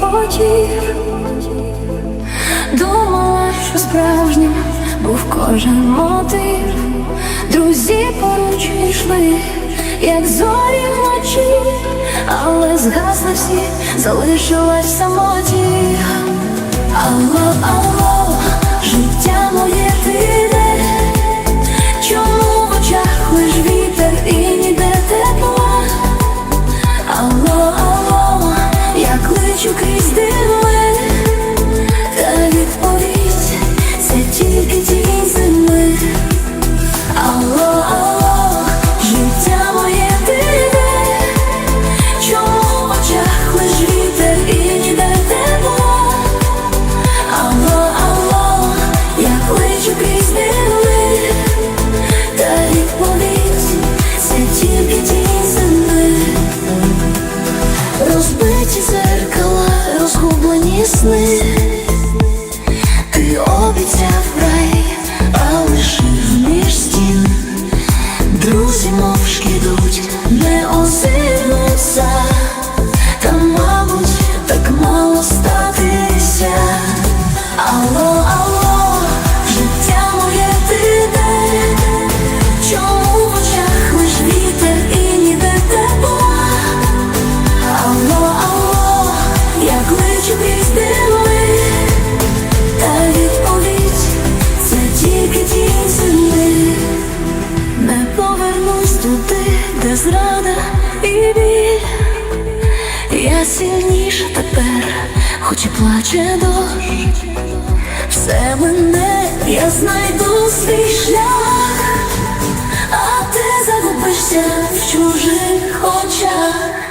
самоті. Думала, що справжнім був кожен мотив. Друзі поруч йшли, як зорі вночі, але згасли всі, залишилась самоті. Сни. Ти обіцяв рай, а лишив між стін. Друзі мовчки йдуть, не озирнуться, та, мабуть, так мало статися. Алло, алло, кличу крізь та відповідь це тільки тінь зими. Не повернусь туди, де зрада і біль. Я сильніша тепер, хоч і плаче дощ. Все мене, я знайду свій шлях, а ти загубишся в чужих очах.